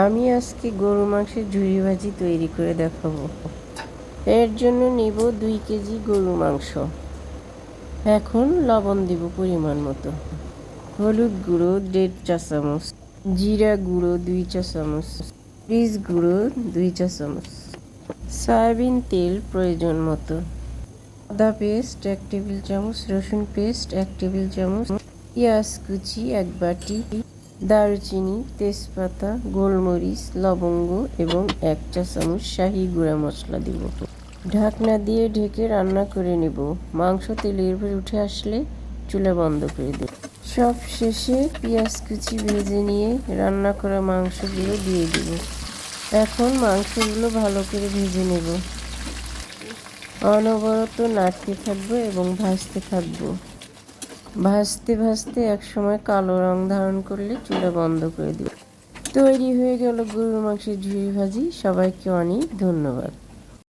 আমি আজকে গরু মাংসের ঝুড়ি ভাজি তৈরি করে দেখাবো। এর জন্য নিব দুই কেজি গরু মাংস। এখন লবণ দিব পরিমাণ মতো। হলুদ গুঁড়ো দেড় চা চামচ। জিরা গুঁড়ো দুই চা চামচ। মরিচ গুঁড়ো দুই চা চামচ। সয়াবিন তেল প্রয়োজন মতো। আদা পেস্ট এক টেবিল চামচ, রসুন পেস্ট এক টেবিল চামচ। পেঁয়াজ কুচি এক বাটি। দারুচিনি, তেজপাতা, গোলমরিচ, লবঙ্গ এবং এক চা চামচ শাহি গুঁড়া মশলা দিব। ঢাকনা দিয়ে ঢেকে রান্না করে নেব। মাংস তেলের উপর উঠে আসলে চুলা বন্ধ করে দেব। সব শেষে পেঁয়াজ কুচি ভেজে নিয়ে রান্না করা মাংসগুলো দিয়ে দেব। এখন মাংসগুলো ভালো করে ভেজে নেব। অনবরত নাড়তে থাকব এবং ভাজতে থাকব। ভাজতে ভাজতে একসময় কালো রং ধারণ করলে চুলা বন্ধ করে দিবে তৈরি হয়ে গেল গরুর মাংসের ঝুড়ি ভাজি। সবাইকে অনেক ধন্যবাদ।